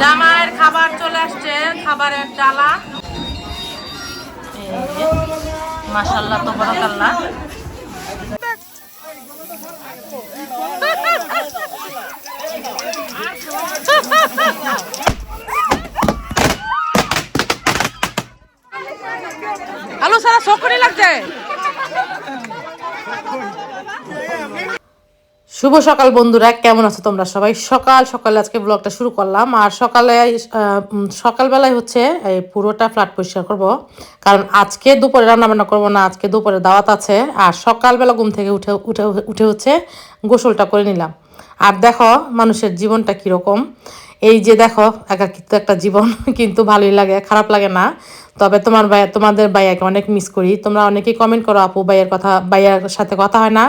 জামাইয়ের খাবার চলে আসছে খাবারের ডালা। মাসাল্লাহ তো বরকাল্লাহ আলু সারা শকুনি লাগছে? শুভ সকাল বন্ধুরা, কেমন আছো তোমরা সবাই? সকাল সকালে আজকে ব্লগটা শুরু করলাম। আর সকালে সকালবেলায় হচ্ছে এই পুরোটা ফ্ল্যাট পরিষ্কার করব। কারণ আজকে দুপুরে রান্নাবান্না করব না, আজকে দুপুরে দাওয়াত আছে। আর সকালবেলা ঘুম থেকে উঠে উঠে উঠে হচ্ছে গোসলটা করে নিলাম। আর দেখো মানুষের জীবনটা কীরকম। এই যে দেখো, একাকিত্ব একটা জীবন, কিন্তু ভালোই লাগে, খারাপ লাগে না। তবে তোমার ভাইয়া তোমাদের ভাইয়াকে অনেক মিস করি। তোমরা অনেকেই কমেন্ট করো, আপু, ভাইয়ের কথা, ভাইয়ার সাথে কথা হয় না।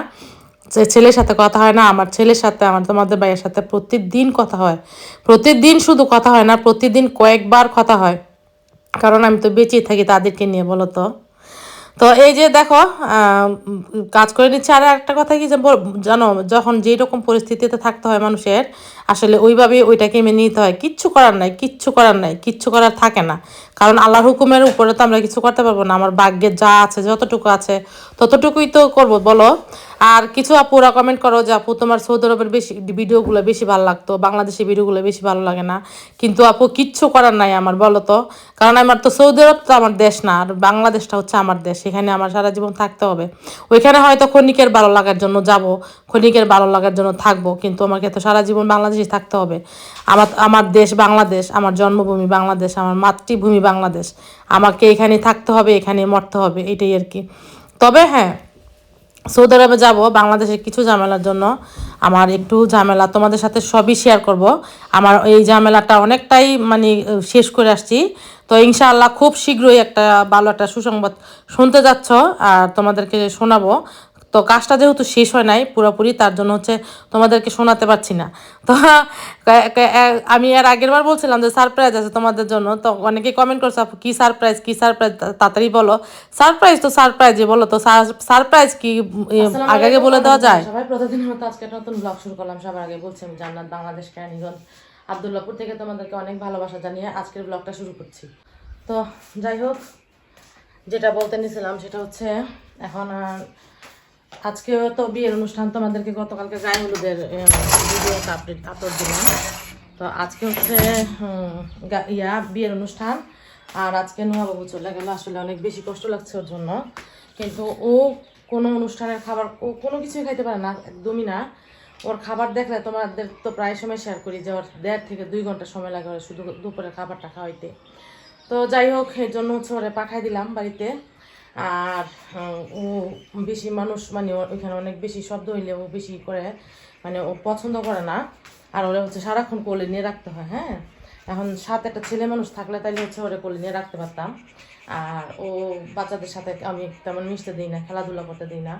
যে ছেলের সাথে কথা হয় না, আমার ছেলের সাথে, আমার তোমাদের ভাইয়ের সাথে প্রতিদিন কথা হয়। প্রতিদিন শুধু কথা হয় না, প্রতিদিন কয়েকবার কথা হয়। কারণ আমি তো বেঁচে থাকি, তাদেরকে নিয়ে বলো তো। তো এই যে দেখো কাজ করে নিচ্ছে। আর একটা কথা কি জানো, যখন যেই রকম পরিস্থিতিতে থাকতে হয় মানুষের, আসলে ওইভাবে ওইটাকে মেনে নিতে হয়। কিচ্ছু করার নাই, কিচ্ছু করার নাই, কিচ্ছু করার থাকে না। কারণ আল্লাহর হুকুমের উপরে তো আমরা কিছু করতে পারব না। আমার ভাগ্যে যা আছে, যতটুকু আছে, ততটুকুই তো করব। বলো আর কিছু আপু আপুরা কমেন্ট করো যে আপু তোমার সৌদি আরবের বেশি ভিডিওগুলো বেশি ভালো লাগতো বাংলাদেশি ভিডিওগুলো বেশি ভালো লাগে না। কিন্তু আপু কিচ্ছু করার নাই আমার, বলো তো। কারণ আমার তো সৌদি আরব তো আমার দেশ না, আর বাংলাদেশটা হচ্ছে আমার দেশ, এখানে আমার সারা জীবন থাকতে হবে। ওইখানে হয়তো ক্ষণিকের ভালো লাগার জন্য যাব, ক্ষণিকের ভালো লাগার জন্য থাকব, কিন্তু আমাকে তো সারা জীবন বাংলাদেশে থাকতে হবে। আমার আমার দেশ বাংলাদেশ, আমার জন্মভূমি বাংলাদেশ, আমার মাতৃভূমি বাংলাদেশ। আমাকে এখানে থাকতে হবে এখানে মরতে হবে, এটাই আর কি। তবে হ্যাঁ সৌদি আরবে যাব বাংলাদেশের কিছু ঝামেলার জন্য। আমার একটু ঝামেলা, তোমাদের সাথে সবই শেয়ার করব। আমার এই ঝামেলাটা অনেকটাই মানে শেষ করে আসছি। তো ইনশাআল্লাহ খুব শীঘ্রই একটা ভালো একটা সুসংবাদ শুনতে যাচ্ছ, আর তোমাদেরকে শোনাবো। তো কাজটা যেহেতু শেষ হয় নাই পুরোপুরি তার জন্য হচ্ছে তোমাদেরকে শোনাতে পারছি না। তো আমি আর আগের বার বলছিলাম যে সারপ্রাইজ আছে তোমাদের জন্য তো অনেকে কমেন্ট করছে আপু কি সারপ্রাইজ কি সারপ্রাইজ? তাড়াতাড়ি বলো। সারপ্রাইজ তো সারপ্রাইজই বলো তো সারপ্রাইজ কি আগে আগে বলে দেওয়া যায়? সবাই? প্রতিদিনের মতো আজকে একটা নতুন ব্লগ শুরু করলাম সবার আগে বলছি আমি জান্নাত বাংলাদেশ কেরানীগঞ্জ আবদুল্লাপুর থেকে তোমাদেরকে অনেক ভালোবাসা জানিয়ে আজকের ব্লগটা শুরু করছি। তো যাই হোক যেটা বলতে নিয়েছিলাম সেটা হচ্ছে এখন আর আজকে তো বিয়ের অনুষ্ঠান তোমাদেরকে গতকালকে গায়ে হলুদের আপডেট আপলোড দিলাম। তো আজকে হচ্ছে ইয়া, বিয়ের অনুষ্ঠান। আর আজকে নোয়াবাবু চলে গেল। আসলে অনেক বেশি কষ্ট লাগছে ওর জন্য। কিন্তু ও কোনো অনুষ্ঠানের খাবার, ও কোনো কিছুই খাইতে পারে না, একদমই না। ওর খাবার দেখলে তোমাদের তো প্রায় সময় শেয়ার করি যে ওর দেড় থেকে দুই ঘণ্টা সময় লাগে শুধু দুপুরে খাবারটা খাওয়াইতে। তো যাই হোক, এর জন্য হচ্ছে ওরে পাঠাই দিলাম বাড়িতে। আর ও বেশি মানুষ মানে ওইখানে অনেক বেশি শব্দ হইলে ও বেশি করে মানে ও পছন্দ করে না। আর ওরা হচ্ছে সারাক্ষণ কোলে নিয়ে রাখতে হয় হ্যাঁ? এখন সাথে একটা ছেলে মানুষ থাকলে তাইলে হচ্ছে ওরা কোলে নিয়ে রাখতে পারতাম। আর ও বাচ্চাদের সাথে আমি তেমন মিশতে দিই না, খেলাধুলা করতে দিই না।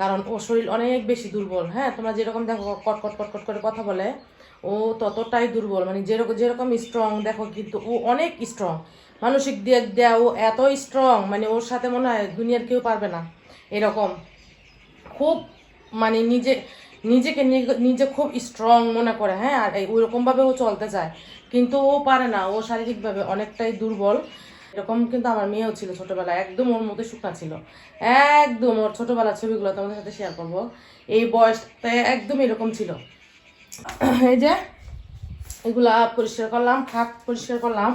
কারণ ও শরীর অনেক বেশি দুর্বল হ্যাঁ? তোমরা যেরকম দেখো কটকট কট কট কট করে কথা বলে, ও ততটাই দুর্বল। মানে যেরকম যেরকম স্ট্রং দেখো কিন্তু ও অনেক স্ট্রং মানসিক দিক দেয়া, ও এত স্ট্রং মানে ওর সাথে মনে হয় দুনিয়ার কেউ পারবে না, এরকম। খুব মানে নিজে, নিজেকে নিজে খুব স্ট্রং মনে করে হ্যাঁ আর এই ওইরকমভাবে ও চলতে চায়। কিন্তু ও পারে না, ও শারীরিকভাবে অনেকটাই দুর্বল। এরকম কিন্তু আমার মেয়েও ছিল ছোটবেলায়, একদম ওর মতো শুকনা ছিল। একদম ওর ছোটোবেলার ছবিগুলো তোমাদের সাথে শেয়ার করব। এই বয়সটা একদম এরকম ছিল। এই যে, এগুলা পরিষ্কার করলাম, খাট পরিষ্কার করলাম।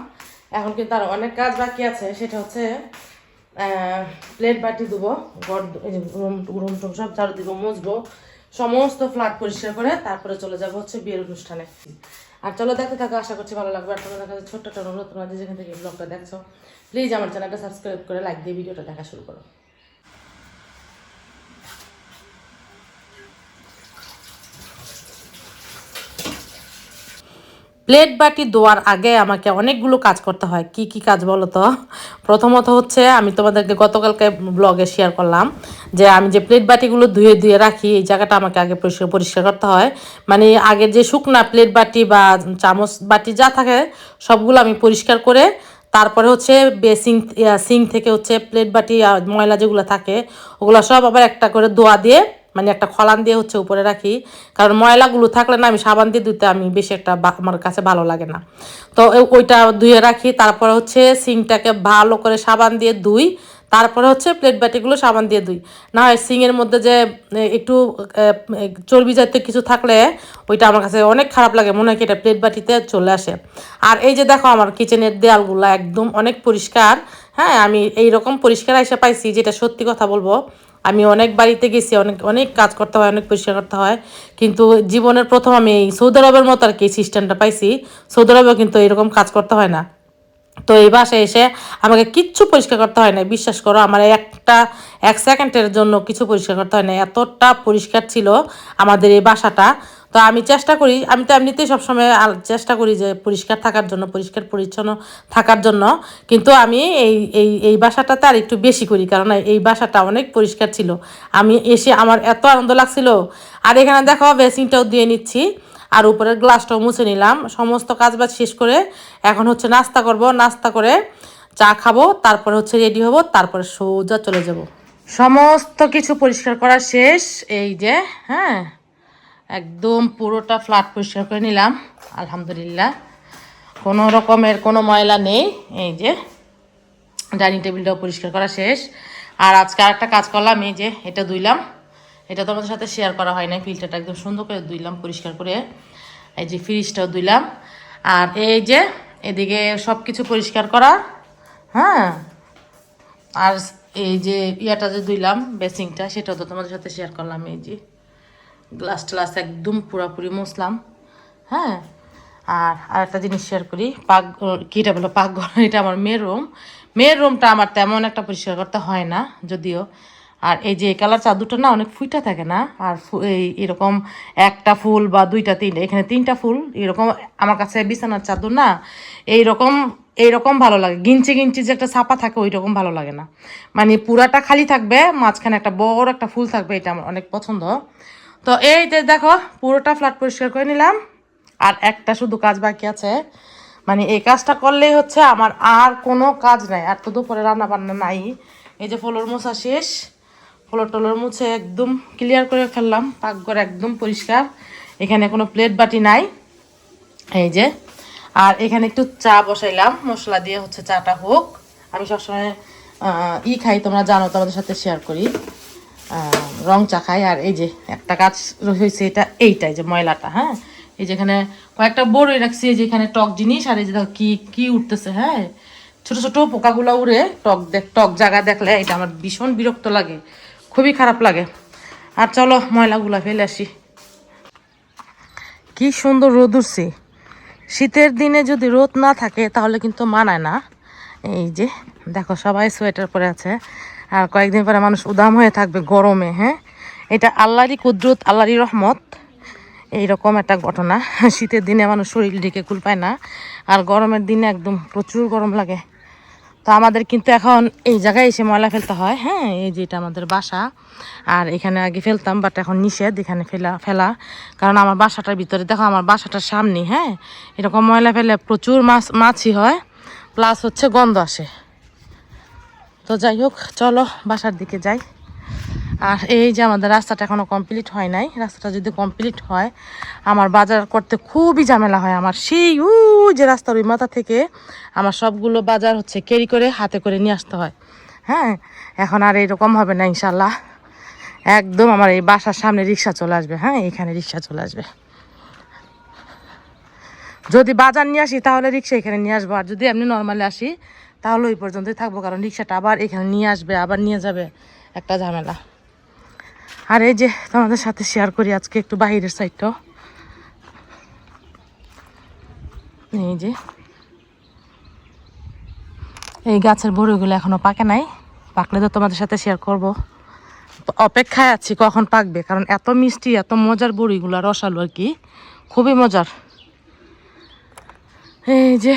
এখন কিন্তু আর অনেক কাজ বাকি আছে, সেটা হচ্ছে প্লেট বাটি দেবো ঘর রুম টুম সব ঝাড়ু দিব, মুছবো, সমস্ত ফ্ল্যাট পরিষ্কার করে তারপরে চলে যাব হচ্ছে বিয়ের অনুষ্ঠানে। আর চলো দেখতে থাকো, আশা করছি ভালো লাগবে। আর তোমার দেখা যাচ্ছে ছোট্ট একটা অনুরোধ তোমাদের যেখান থেকে ব্লগটা দেখছ প্লিজ আমার চ্যানেলটা সাবস্ক্রাইব করে লাইক দিয়ে ভিডিওটা দেখা শুরু করো। প্লেট বাটি ধোয়ার আগে আমাকে অনেকগুলো কাজ করতে হয়। কি কি কাজ বলো তো? প্রথমত হচ্ছে আমি তোমাদেরকে গতকালকে ব্লগে শেয়ার করলাম যে আমি যে প্লেট বাটিগুলো ধুয়ে ধুয়ে রাখি, এই জায়গাটা আমাকে আগে পরিষ্কার পরিষ্কার করতে হয়। মানে আগের যে শুকনা প্লেট বাটি বা চামচ বাটি যা থাকে, সবগুলো আমি পরিষ্কার করে তারপরে হচ্ছে বেসিং সিং থেকে হচ্ছে প্লেট বাটি ময়লা যেগুলো থাকে, ওগুলো সব আবার একটা করে ধোয়া দিয়ে মানে একটা খলান দিয়ে হচ্ছে উপরে রাখি। কারণ ময়লাগুলো থাকলে না আমি সাবান দিয়ে ধুতে আমি বেশি একটা আমার কাছে ভালো লাগে না। তো ওইটা ধুয়ে রাখি, তারপরে হচ্ছে সিংটাকে ভালো করে সাবান দিয়ে ধুই, তারপরে হচ্ছে প্লেট বাটিগুলো সাবান দিয়ে ধুই। না হয় সিংয়ের মধ্যে যে একটু চর্বি জাতীয় কিছু থাকলে ওইটা আমার কাছে অনেক খারাপ লাগে, মনে হয় এটা প্লেট বাটিতে চলে আসে। আর এই যে দেখো আমার কিচেনের দেয়ালগুলো একদম অনেক পরিষ্কার হ্যাঁ আমি এই রকম পরিষ্কার এসে পাইছি যেটা সত্যি কথা বলব। আমি অনেক বাড়িতে গেছি, অনেক অনেক কাজ করতে হয়, অনেক পরিষ্কার করতে হয়। কিন্তু জীবনের প্রথম আমি এই সৌদি আরবের মতো আর কি সিস্টেমটা পাইছি। সৌদি আরবেও কিন্তু এরকম কাজ করতে হয় না। তো এই বাসায় এসে আমাকে কিচ্ছু পরিষ্কার করতে হয় না। বিশ্বাস করো, আমার একটা, এক সেকেন্ডের জন্য কিছু পরিষ্কার করতে হয় না। এতটা পরিষ্কার ছিল আমাদের এই বাসাটা তো আমি চেষ্টা করি, আমি তো এমনিতেই সবসময় চেষ্টা করি যে পরিষ্কার থাকার জন্য, পরিষ্কার পরিচ্ছন্ন থাকার জন্য। কিন্তু আমি এই এই এই বাসাটাতে আর একটু বেশি করি, কারণ এই বাসাটা অনেক পরিষ্কার ছিল। আমি এসে আমার এত আনন্দ লাগছিল। আর এখানে দেখো, বেসিনটাও দিয়ে নিচ্ছি। আর উপরের গ্লাসটাও মুছে নিলাম। সমস্ত কাজবাজ শেষ করে এখন হচ্ছে নাস্তা করব। নাস্তা করে চা খাব, তারপরে হচ্ছে রেডি হব, তারপরে সোজা চলে যাব। সমস্ত কিছু পরিষ্কার করা শেষ। এই যে হ্যাঁ। একদম পুরোটা ফ্ল্যাট পরিষ্কার করে নিলাম, আলহামদুলিল্লাহ। কোনো রকমের কোনো ময়লা নেই, এই যে ডাইনিং টেবিলটাও পরিষ্কার করা শেষ। আর আজকে আরেকটা কাজ করলাম, এই যে এটা ধুইলাম। এটা তোমাদের সাথে শেয়ার করা হয় না ফিল্টারটা একদম সুন্দর করে ধুইলাম, পরিষ্কার করে। এই যে ফ্রিজটাও ধুইলাম। আর এই যে এদিকে সব কিছু পরিষ্কার করা হ্যাঁ। আর এই যে ইয়াটা যে ধুইলাম বেসিংটা সেটাও তো তোমাদের সাথে শেয়ার করলাম, এই যে। গ্লাস ট্লাস একদম পুরাপুরি মুছলাম হ্যাঁ? আর আরেকটা জিনিস শেয়ার করি, পাক কীটা বলো, পাকঘর? এটা আমার মেয়ের রুম মেয়ের রুমটা আমার তেমন একটা পরিষ্কার করতে হয় না, যদিও। আর এই যে কালার চাদুটা না অনেক ফুইটা থাকে না, আর এই এরকম একটা ফুল বা দুইটা তিনটা, এখানে তিনটা ফুল, এরকম আমার কাছে বিছানার চাদর না, এইরকম এইরকম ভালো লাগে। গিঞ্চি গিঞ্চি যে একটা ছাপা থাকে ওই রকম ভালো লাগে না। মানে পুরাটা খালি থাকবে, মাঝখানে একটা বড় একটা ফুল থাকবে, এটা আমার অনেক পছন্দ। তো এই যে দেখো, পুরোটা ফ্ল্যাট পরিষ্কার করে নিলাম। আর একটা শুধু কাজ বাকি আছে। মানে এই কাজটা করলেই হচ্ছে আমার আর কোনো কাজ নাই। আর তো দুপুরে রান্না বান্না নাই। এই যে ফলোর মোছা শেষ। ফলোর টলোর মুছে একদম ক্লিয়ার করে ফেললাম। পাকঘর একদম পরিষ্কার। এখানে কোনো প্লেট বাটি নাই। এই যে। আর এখানে একটু চা বসাইলাম। মশলা দিয়ে হচ্ছে চাটা হোক। আমি সবসময় ই খাই, তোমরা জানো, তোমাদের সাথে শেয়ার করি। রং চা খাই আর এই যে একটা কাজ হয়েছে এটা এইটাই যে ময়লাটা হ্যাঁ? এই যেখানে কয়েকটা বড়ই রাখছি যে এখানে টক জিনিস, আর এই যে কি কি উঠতেছে হ্যাঁ? ছোট ছোট পোকাগুলো উড়ে টক দেখ টক জায়গা দেখলে এটা আমার ভীষণ বিরক্ত লাগে, খুবই খারাপ লাগে। আর চলো ময়লাগুলো ফেলে আসি। কি সুন্দর রোদ উঠছে। শীতের দিনে যদি রোদ না থাকে, তাহলে কিন্তু মানায় না। এই যে দেখো সবাই সোয়েটার পরে আছে। আর কয়েকদিন পরে মানুষ উদাম হয়ে থাকবে গরমে হ্যাঁ? এটা আল্লাহরই কুদরত, আল্লাহরই রহমত। এইরকম একটা ঘটনা। শীতের দিনে মানুষ শরীর ঢেকে কুল পায় না, আর গরমের দিনে একদম প্রচুর গরম লাগে। তো আমাদের কিন্তু এখন এই জায়গায় এসে ময়লা ফেলতে হয় হ্যাঁ? এই যে এটা আমাদের বাসা। আর এখানে আগে ফেলতাম বাট এখন নিষেধ, এখানে ফেলা ফেলা। কারণ আমার বাসাটার ভিতরে, দেখো আমার বাসাটার সামনে হ্যাঁ? এরকম ময়লা ফেলে প্রচুর মাছ মাছি হয়। প্লাস হচ্ছে গন্ধ আসে। তো যাই হোক, চলো বাসার দিকে যাই। আর এই যে আমাদের রাস্তাটা এখনও কমপ্লিট হয় নাই। রাস্তাটা যদি কমপ্লিট হয়, আমার বাজার করতে খুবই ঝামেলা হয় আমার। সেই উ যে রাস্তার ওই মাথা থেকে আমার সবগুলো বাজার হচ্ছে ক্যারি করে হাতে করে নিয়ে আসতে হয়। হ্যাঁ এখন আর এরকম হবে না ইনশাল্লাহ একদম আমার এই বাসার সামনে রিক্সা চলে আসবে। হ্যাঁ এখানে রিক্সা চলে আসবে। যদি বাজার নিয়ে আসি, তাহলে রিক্সা এখানে নিয়ে আসব। আর যদি এমনি নর্মালি আসি তাহলে ওই পর্যন্তই থাকব, কারণ রিক্সাটা আবার এখানে নিয়ে আসবে, আবার নিয়ে যাবে। একটা ঝামেলা। আর এই যে তোমাদের সাথে শেয়ার করি আজকে একটু বাহিরের সাইডটাও এই যে। এই গাছের বড়িগুলো এখনও পাকে নাই, পাকলে তো তোমাদের সাথে শেয়ার করব। অপেক্ষায় আছি কখন পাকবে, কারণ এত মিষ্টি, এত মজার বড়িগুলো, রসালো আর কি। খুবই মজার। এই যে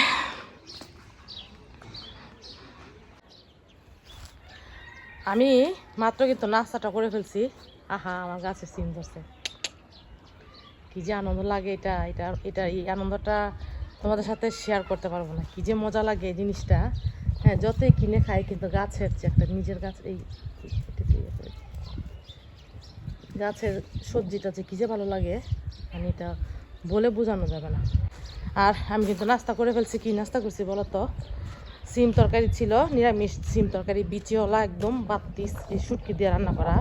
আমি মাত্র কিন্তু নাস্তাটা করে ফেলছি। আহা, আমার গাছে সিম ধরছে। কি যে আনন্দ লাগে এটা এটা এটা, এই আনন্দটা তোমাদের সাথে শেয়ার করতে পারব না। কি যে মজা লাগে এই জিনিসটা। হ্যাঁ যতই কিনে খাই কিন্তু গাছের যে একটা নিজের গাছ, এই। গাছের সবজিটা যে কী যে ভালো লাগে মানে এটা বলে বোঝানো যাবে না। আর আমি কিন্তু নাস্তা করে ফেলছি। কি নাস্তা করছি বলো তো? সিম তরকারি ছিল, নিরামিষ সিম তরকারি বিচিওয়ালা একদম বাত্তিস শুটকি দিয়ে রান্না করা।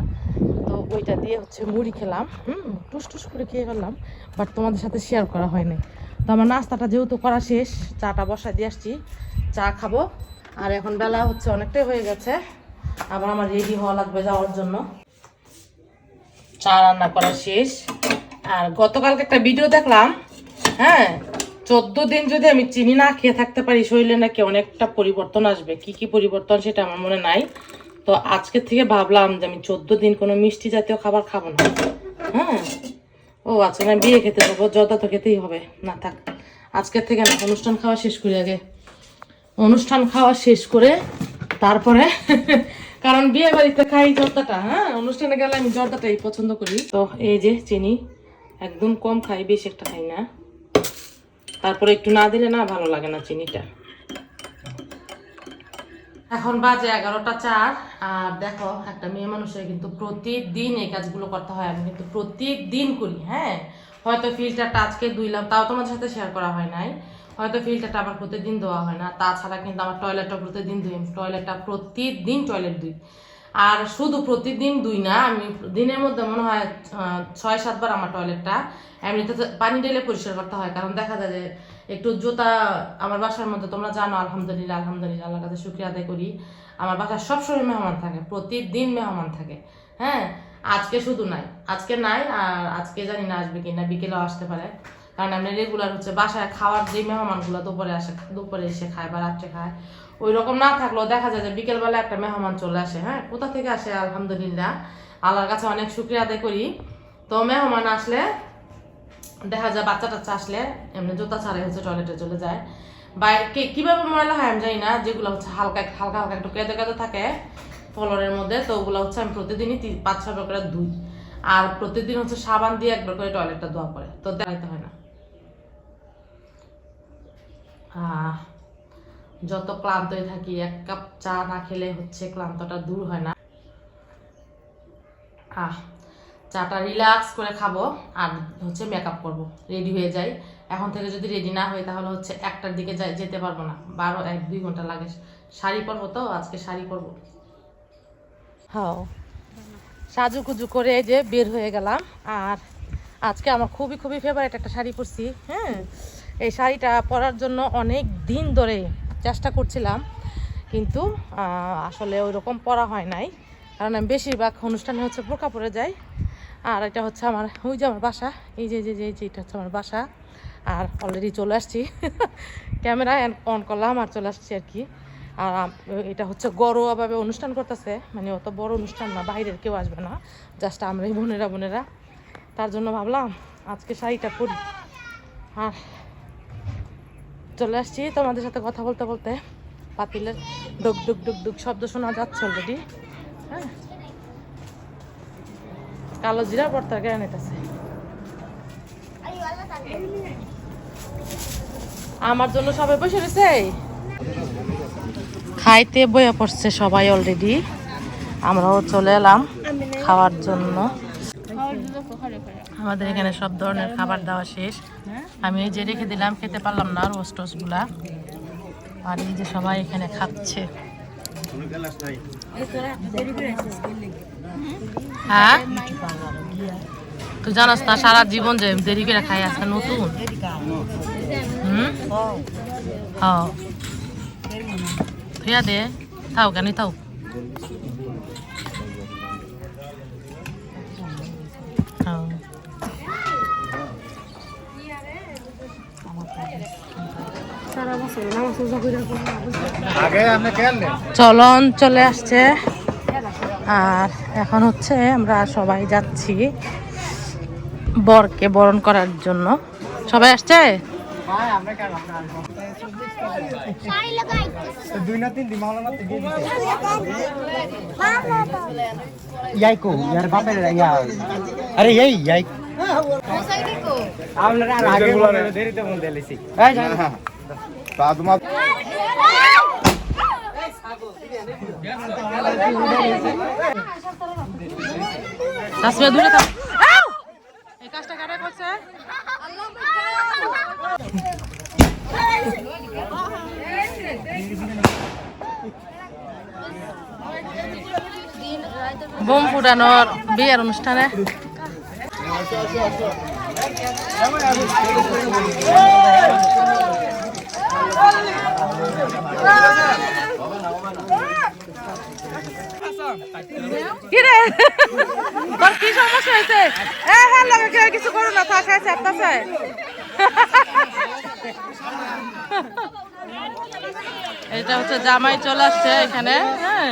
তো ওইটা দিয়ে হচ্ছে মুড়ি খেলাম। হুম, টুস টুস করে খেয়ে ফেললাম, বাট তোমাদের সাথে শেয়ার করা হয়নি। তো আমার নাস্তাটা যেহেতু করা শেষ, চাটা বসায় দিয়ে আসছি, চা খাব। আর এখন বেলা হচ্ছে অনেকটাই হয়ে গেছে, আবার আমার রেডি হওয়া লাগবে যাওয়ার জন্য। চা রান্না করা শেষ। আর গতকালকে একটা ভিডিও দেখলাম হ্যাঁ চোদ্দ দিন যদি আমি চিনি না খেয়ে থাকতে পারি, শরীরে নাকি অনেকটা পরিবর্তন আসবে। কি কি পরিবর্তন সেটা আমার মনে নাই। তো আজকে থেকে ভাবলাম যে আমি চোদ্দ দিন কোনো মিষ্টি জাতীয় খাবার খাব না। হ্যাঁ? ও আচ্ছা না বিয়ে খেতে যাব জর্দা তো খেতেই হবে। না, থাক। আজকের থেকে না অনুষ্ঠান খাওয়া শেষ করি আগে। অনুষ্ঠান খাওয়া শেষ করে তারপরে, কারণ বিয়ে বাড়িতে খাই জর্দাটা হ্যাঁ? অনুষ্ঠানে গেলে আমি জর্দাটাই পছন্দ করি। তো এই যে চিনি, একদম কম খাই, বেশি একটা খাই না। তারপরে একটু না দিলে না ভালো লাগে না চিনিটা। এখন বাজে এগারোটা চার, আর দেখো, একটা মেয়ে মানুষের কিন্তু প্রতিদিন এই কাজগুলো করতে হয়, আমি কিন্তু প্রতিদিন করি হ্যাঁ? হয়তো ফিল্টারটা আজকে ধুইলাম, তাও তোমাদের সাথে শেয়ার করা হয় নাই। হয়তো ফিল্টারটা আমার প্রতিদিন দেওয়া হয় না, তাছাড়া কিন্তু আমার টয়লেটটা প্রতিদিন ধুই টয়লেটটা প্রতিদিন টয়লেট ধুই। আর শুধু প্রতিদিন দুই না, আমি দিনের মধ্যে মনে হয় ছয় সাতবার আমার টয়লেটটা এমনিতে পানি ঢেলে পরিষ্কার করতে হয়, কারণ দেখা যায় যে একটু জুতা আমার বাসার মধ্যে, তোমরা জানো, আলহামদুলিল্লাহ আলহামদুলিল্লাহ আল্লাহ কাছে শুক্রিয়া আদায় করি। আমার বাসায় সবসময় মেহমান থাকে, প্রতিদিন মেহমান থাকে হ্যাঁ? আজকে শুধু নাই, আজকে নাই, আর আজকে জানি না আসবে কিনা, বিকেলেও আসতে পারে। কারণ আমি রেগুলার হচ্ছে বাসায় খাওয়ার যে মেহমানগুলো দুপুরে আসে, দুপুরে এসে খায় বা রাত্রে খায় ওই রকম না থাকলেও দেখা যায় যে বিকেলবেলা একটা মেহমান চলে আসে হ্যাঁ? কোথা থেকে আসে? আলহামদুলিল্লাহ। আল্লাহর কাছে অনেক শুক্রিয়া আদায় করি। তো মেহমান আসলে দেখা যায় বাচ্চা টাচ্চা আসলে এমনি জুতা ছাড়াই হচ্ছে টয়লেটে চলে যায়। বা কীভাবে ময়লা হয় আমি জানি না, যেগুলো হচ্ছে হালকা হালকা হালকা একটু কেঁদে কেঁদে থাকে ফলরের মধ্যে, তো ওগুলো হচ্ছে আমি প্রতিদিনই পাঁচ ছবার করে ধুই। আর প্রতিদিন হচ্ছে সাবান দিয়ে একবার করে টয়লেটটা ধোয়া পড়ে তো দেখাইতে হয় না। যত ক্লান্তই থাকি এক কাপ চা না খেলে হচ্ছে ক্লান্তটা দূর হয় না। আহ চাটা রিল্যাক্স করে খাব আর হচ্ছে মেকআপ করব। রেডি হয়ে যাই। এখন থেকে যদি রেডি না হই তাহলে হচ্ছে একটার দিকে যেতে পারব না। বারো এক দুই ঘণ্টা লাগে। শাড়ি পরবো তো আজকে শাড়ি পরবো। হ্যাঁ। সাজু কুজু করে যে বের হয়ে গেলাম। আর আজকে আমার খুবই খুবই ফেভারিট একটা শাড়ি পরছি। হ্যাঁ। এই শাড়িটা পরার জন্য অনেক দিন ধরে চেষ্টা করছিলাম, কিন্তু আসলে ওই রকম পরা হয় নাই। কারণ আমি বেশিরভাগ অনুষ্ঠানে হচ্ছে বোরকা পরে যাই, আর এটা হচ্ছে আমার, ওই যে আমার বাসা, এই যে যে যে এটা হচ্ছে আমার বাসা। আর অলরেডি চলে আসছি। ক্যামেরা অন করলাম আর চলে আসছি আর কি। আর এটা হচ্ছে গরোয়াভাবে অনুষ্ঠান করতেছে মানে অত বড় অনুষ্ঠান না, বাইরের কেউ আসবে না জাস্ট আমরাই বোনেরা বোনেরা। তার জন্য ভাবলাম আজকে শাড়িটা পরি। আর চলে আসছি। তোমাদের সাথে কথা বলতে বলতে পাতিলের ডুক ডুক ডুক ডুক শব্দ শোনা যাচ্ছে অলরেডি হ্যাঁ। কালো জিরা ভর্তার কেন নিতেছে। আমার জন্য সবাই বসে রয়েছে। খাইতে বইয়া পড়ছে সবাই অলরেডি আমরাও চলে এলাম খাওয়ার জন্য। আমাদের এখানে সব ধরনের খাবার দেওয়া শেষ। আমি এই যে রেখে দিলাম, খেতে পারলাম না রোস্ট টোস্টগুলা। আর এই যে সবাই এখানে খাচ্ছে। হ্যাঁ? তুই জানাস না, সারা জীবন যে দেরি করে খাই, আজকে নতুন। হুম? হ্যাঁ। দে। থাও কেন থাও। চলন চলে আসছে। আর এখন হচ্ছে আমরা সবাই যাচ্ছি বরকে বরণ করার জন্য। সবাই আসছে? আরে এই আপনারা আগে বলে দেরিতে ফোন দিয়েছি এই যাই না তোমার তাসমিয়া দূরে থাক। আউ! এই কাজটা কারা করছে? বোম ফুটানোর বিয়ের অনুষ্ঠানে। কি সমস্যা হয়েছে? হ্যাঁ লাগে কেউ কিছু করো না, থাক আছে আপনাছে এটা হচ্ছে জামাই চলে আসছে এখানে হ্যাঁ।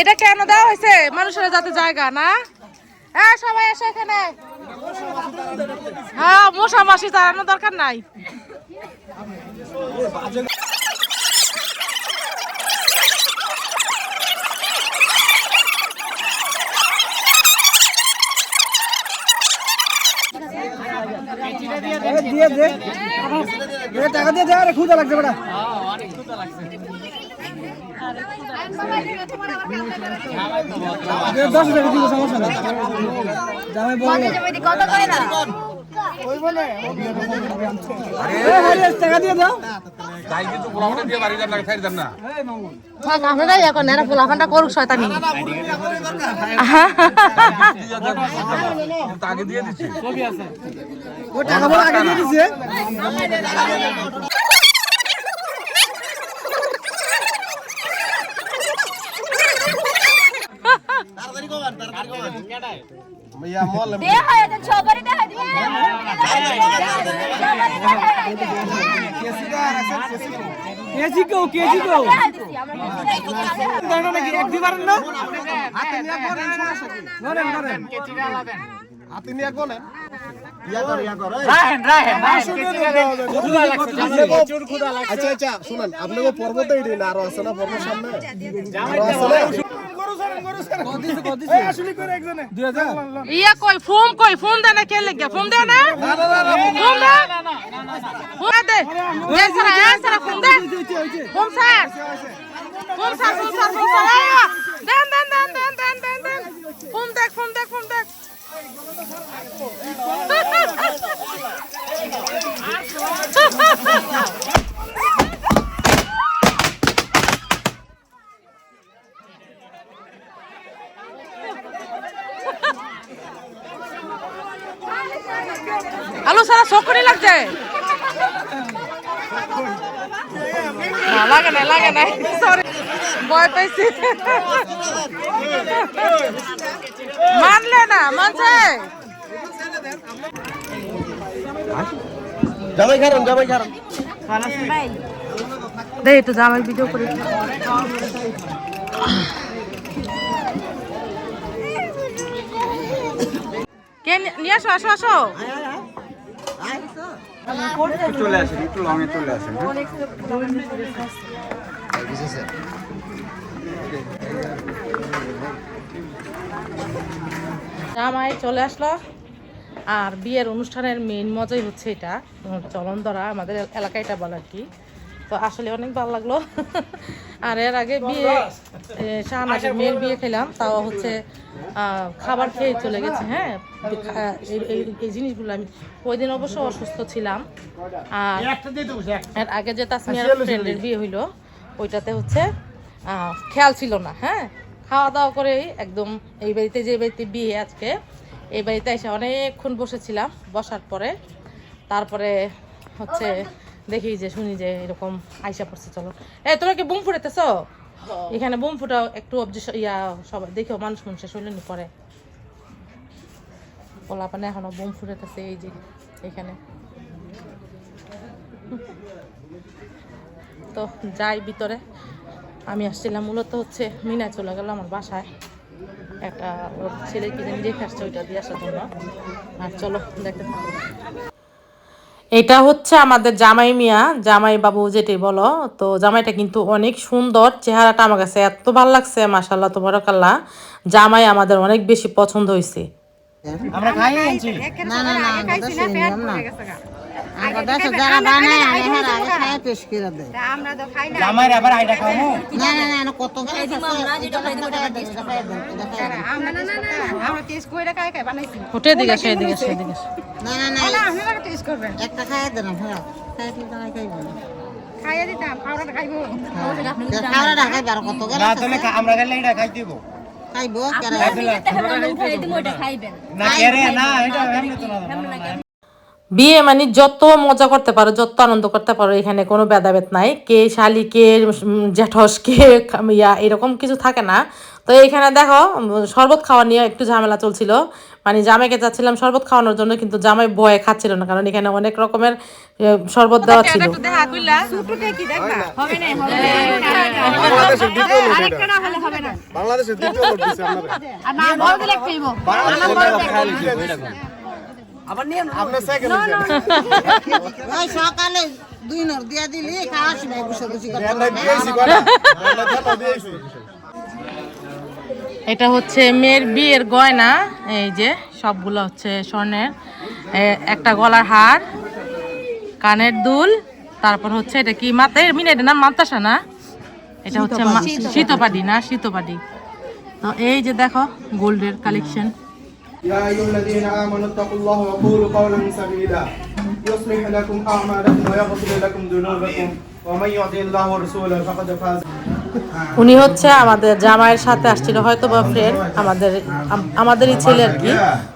এটা কেন দেওয়া হয়েছে? মানুষের যাতে জায়গা, না? হ্যাঁ সবাই এসে এখানে। হ্যাঁ মশা মাসি তাড়ানোর দরকার নাই। দিয়ে দে। এ টাকা দিয়ে দে আরে ক্ষুদা লাগছে বেটা। এ দশ টাকা দিব সমস্যা নেই। জামাই বল কত করে না টাকা দিয়ে দাও। তাই কিন্তু পোলাপানে দিয়ে বাড়ি যান না খাই যান না। থাক আপনারা এখন নেনা ফুলাফানটা করুক শয়তানি। আগে দিয়ে দিচ্ছি। ও টাকা বলে আগে দিয়ে দিছে দে হয় তো ছবারে দেখা দিবে কেজি কো কেজি কো আমরা জানো নাকি এক দিবারেন না? হাতে নিয়ে করেন সমস্যা কি করেন করেন হাতে নিয়ে কোনে ইয়া কর ইয়া কর আচ্ছা আচ্ছা শুনেন আপনাকে পর্বত আরও আছে না পর্বত সামনে? ইয়া কই ফোন কই ফোন দে না কে লেগে ফোন দে না? ফোন দে। ফোন দে। এ সারা এ সারা ফোন দে। Phone sir phone sir phone sir phone sir দেন দেন দেন দেন দেন দেন দেন। ফোন দেখ ফোন দেখ ফোন দেখ আলু সারা শকুনি লাগছে না লাগে না লাগে না সরি ভয় পাইছি। মানলে না মানছে জামাই খারান দে একটু জামাই ভিডিও করি কে নিয়ে আসো আসো আসো। চলে চলে জামাই চলে আসলো। আর বিয়ের অনুষ্ঠানের মেইন মজাই হচ্ছে এটা চলন ধরা আমাদের এলাকায় এটা বলে আর কি। তো আসলে অনেক ভালো লাগল। আর এর আগে বিয়ে শাহনাজের মেয়ের বিয়ে খেলাম তাও হচ্ছে খাবার খেয়ে চলে গেছে হ্যাঁ? এই- এই- এই জিনিসগুলো আমি ওই দিন অবশ্য অসুস্থ ছিলাম। আর এর আগে যে তাসমিয়ার ফ্রেন্ডের বিয়ে হইল ওইটাতে হচ্ছে খেয়াল ছিল না হ্যাঁ? খাওয়া দাওয়া করেই একদম এই বাড়িতে যে বাড়িতে বিয়ে আজকে এই বাড়িতে এসে অনেকক্ষণ বসেছিলাম বসার পরে। তারপরে হচ্ছে দেখি যে শুনি যে এরকম আইসা পড়ছে চলো। এ তোরা কি বুম ফুটাইতেছ? এখানে বুম ফুটাও একটু ইয়া সবাই দেখো মানুষ মানুষের শৈলী পরে পোলাপানে এখনও বুম ফুটাইতেছে এই যে এখানে। তো যাই ভিতরে। আমি আসছিলাম মূলত হচ্ছে মিনা চলে গেল আমার বাসায়। একটা ছেলে কি জানি রেখে আসছে ওইটা দিয়ে আসার জন্য। আর চলো দেখতে থাকো। এটা হচ্ছে আমাদের জামাই মিয়া জামাই বাবু যেটি বলো তো জামাইটা কিন্তু অনেক সুন্দর চেহারাটা আমার কাছে এত ভালো লাগছে মাসাল্লাহ তোমার কাল্লা জামাই আমাদের অনেক বেশি পছন্দ হয়েছে আমরা খাই না না না। আমরা তো শুনলাম না আমরা দেশে যারা বানায় আনে হেরা আগে খায় পেশ করে দেয় জামাইর আবার আইডা খাওয়ামু না না না না কত করে আছে এটা খাই দেন এটা খাই দেন এটা খাই দেন আমরা না না না আমরা টেস্ট করে খাই খাই বানাইছি ওটে দিকে আসে এদিকে আসে এদিকে আসে। না না না আপনারা টেস্ট করবেন একটা খাই দেন আপনারা খাই দিন তাই খাইবেন দিতাম খাওয়াটা খাইবো খাওয়া ঢাকাই বার কত করে না তাহলে আমরা গেলে এটা খাই দিব খাইবো কেরা খাইবেন না কেরে না এটা এমনি তো না বিয়ে মানে যত মজা করতে পারো যত আনন্দ করতে পারো এখানে কোনো ভেদাভেদ নাই। কে শালি কে জ্যাঠস কে ইয়া এরকম কিছু থাকে না। তো এখানে দেখো শরবত খাওয়া নিয়ে একটু ঝামেলা চলছিল। মানে জামাইকে যাচ্ছিলাম শরবত খাওয়ানোর জন্য কিন্তু জামাই বয়ে খাচ্ছিল না কারণ এখানে অনেক রকমের শরবত দেওয়া ছিল। বাংলাদেশের আপনারা আপনি সেকেন্ড ওই সকালে দুই নর দিয়া দিলি খাওয়া এটা হচ্ছে মেয়ের বিয়ের গয়না এই যে সবগুলো হচ্ছে স্বর্ণের। একটা গলার হার কানের দুল তারপর হচ্ছে এটা কি মাতে মিনা এটা নাম মাতাসা না? এটা হচ্ছে শীতপাটি। না শীতপাটি। তো এই যে দেখো গোল্ডের কালেকশন يا أيها الذين آمنوا اتقوا الله وقولوا قولا سديدا يصلح لكم أعمالكم ويغفر لكم ذنوبكم ومن يطع الله ورسوله فقد فاز উনি হচ্ছে আমাদের জামাইয়ের সাথে আসছিল হয়তো বা ফ্রেন্ড আমাদের আম- আমাদেরই ছেলে আর কি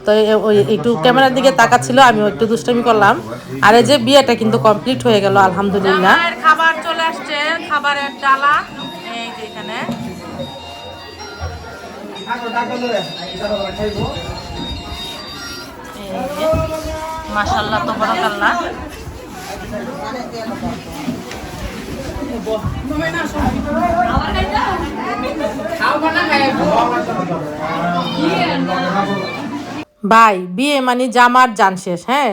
তো এ- ওই একটু ক্যামেরার দিকে তাকাচ্ছিল আমিও একটু দুষ্টামি করলাম আর এই যে বিয়েটা কিন্তু কমপ্লিট হয়ে গেল আলহামদুলিল্লাহ খাবার চলে আসছে খাবারের ডালা এই যে এখানে মাশাল্লাহ তো বরাকাল্লাহ ভাই বিয়ে মানে জামার জান শেষ হ্যাঁ?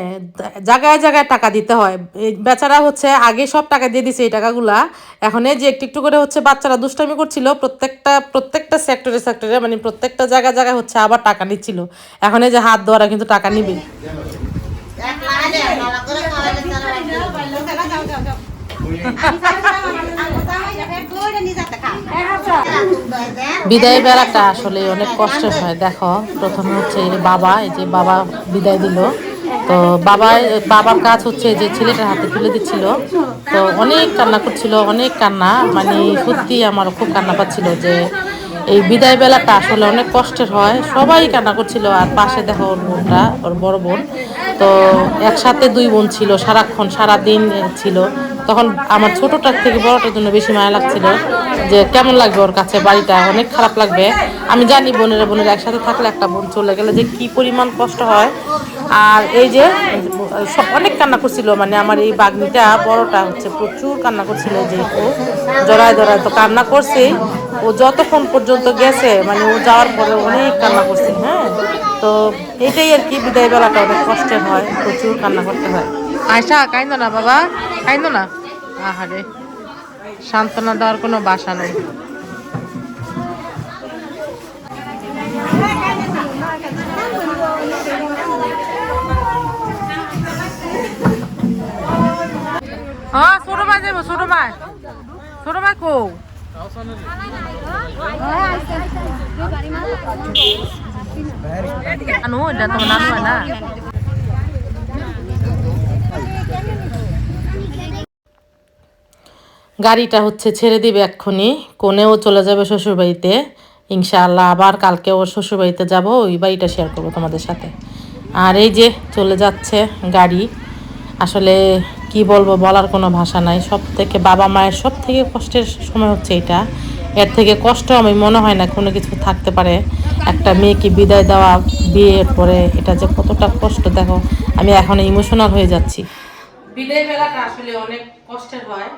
জায়গায় জায়গায় টাকা দিতে হয়। এই বেচারা হচ্ছে আগে সব টাকা দিয়ে দিছে এই টাকাগুলা। এখন এই যে একটু একটু করে হচ্ছে বাচ্চারা দুষ্টামি করছিল প্রত্যেকটা প্রত্যেকটা সেক্টরে সেক্টরে মানে প্রত্যেকটা জায়গায় জায়গায় হচ্ছে আবার টাকা নিচ্ছিল। এখন এই যে হাত ধোয়ারা কিন্তু টাকা নিবে এক লাগালে ভালো করে খাওয়াইলে তারা বিদায় বেড়াটা আসলে অনেক কষ্ট হয়, দেখো। প্রথমে হচ্ছে বাবা, এই যে বাবা বিদায় দিল। তো বাবা বাবার কাজ হচ্ছে যে ছেলেটার হাতে তুলে দিচ্ছিল। তো অনেক কান্না করছিল, অনেক কান্না। মানে সত্যি আমার খুব কান্না পাচ্ছিল যে এই বিদায় বেলাটা আসলে অনেক কষ্টের হয়। সবাই কান্না করছিল, আর পাশে দেখো ওর বোনটা, ওর বড় বোন। তো একসাথে দুই বোন ছিল, সারাক্ষণ সারা দিন ছিল। তখন আমার ছোটটার থেকে বড়টার জন্য বেশি মায়া লাগছিল যে কেমন লাগবে ওর কাছে, বাড়িটা? অনেক খারাপ লাগবে। আমি জানি বোনেরা বোনেরা একসাথে থাকলে একটা বোন চলে গেলে যে কি পরিমাণ কষ্ট হয়। আর এই যে সব- অনেক কান্না করছিল মানে আমার এই বাগনিটা বড়টা হচ্ছে প্রচুর কান্না করছিল যে ও জড়ায় জড়ায় তো কান্না করছে। ও যতক্ষণ পর্যন্ত গেছে মানে ও যাওয়ার পরে অনেক কান্না করছে হ্যাঁ? তো এটাই আর কি, বিদায় বেলাটা অনেক কষ্টের হয়, প্রচুর কান্না করতে হয়। আয়সা কাইন্দ না বাবা, কাইন্দ না? আহারে, সান্ত্বনা দেওয়ার কোনো বাসা নেই। হ্যাঁ গাড়িটা হচ্ছে ছেড়ে দিবে এক্ষুনি কোনেও চলে যাবে শ্বশুরবাড়িতে। ইনশাআল্লাহ আবার কালকে ওর শ্বশুরবাড়িতে যাব, ওই বাড়িটা শেয়ার করব তোমাদের সাথে। আর এই যে চলে যাচ্ছে গাড়ি। আসলে কি বলব, বলার কোনো ভাষা নাই। সব থেকে বাবা মায়ের সব থেকে কষ্টের সময় হচ্ছে এটা। এর থেকে কষ্ট আমি, মনে হয় না কোনো কিছু থাকতে পারে। একটা মেয়েকে বিদায় দেওয়া, বিয়ের পরে এটা যে কতটা কষ্ট, দেখো, আমি এখন ইমোশনাল হয়ে যাচ্ছি। বিদায় বেলাটা আসলে অনেক কষ্টের হয়।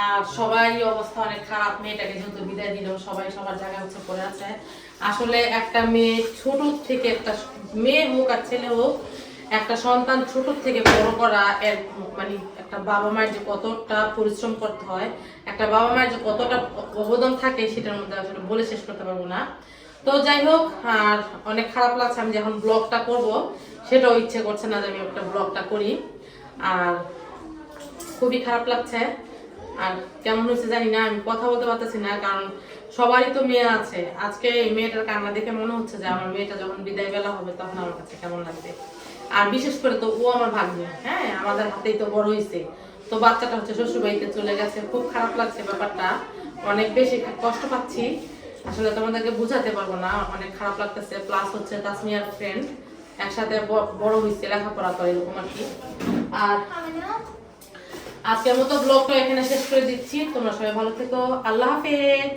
আর সবাই অবস্থা অনেক খারাপ, মেয়েটাকে যেহেতু বিদায় দিল, সবাই সবার জায়গা হচ্ছে পড়ে আছে। আসলে একটা মেয়ে ছোট থেকে একটা মেয়ে হোক আর ছেলে হোক একটা সন্তান ছোট থেকে বড় করা এর মানে একটা বাবা মায়ের যে কতটা পরিশ্রম করতে হয়, একটা বাবা মায়ের যে কতটা অবদান থাকে সেটার মধ্যে আসলে বলে শেষ করতে পারব না। তো যাই হোক, আর অনেক খারাপ লাগছে, আমি যখন ব্লগটা করব, সেটাও ইচ্ছে করছে না যে আমি একটা ব্লগটা করি। আর খুবই খারাপ লাগছে। আর কেমন হচ্ছে জানি না, আমি কথা বলতে পারতেছি না, কারণ সবারই তো মেয়ে আছে। আজকে এই মেয়েটার কান্না দেখে মনে হচ্ছে যে আমার মেয়েটা যখন বিদায় বেলা হবে, তখন আমার কাছে কেমন লাগবে? আর বিশেষ করে তো ও আমার ভাগ্নে। হ্যাঁ আমাদের হাতেই তো বড় হয়েছে। তো বাচ্চাটা হচ্ছে শ্বশুর বাড়িতে চলে গেছে। খুব খারাপ লাগছে ব্যাপারটা। অনেক বেশি কষ্ট পাচ্ছি। আসলে তোমাদেরকে বুঝাতে পারব না। অনেক খারাপ লাগতেছে। প্লাস হচ্ছে তাসমিয়ার ফ্রেন্ড একসাথে বড় হয়েছে, লেখাপড়া করে এরকম আর কি। আর আজকের মতো ব্লগটা এখানে শেষ করে দিচ্ছি। তোমরা সবাই ভালো থেকো। আল্লাহ হাফেজ।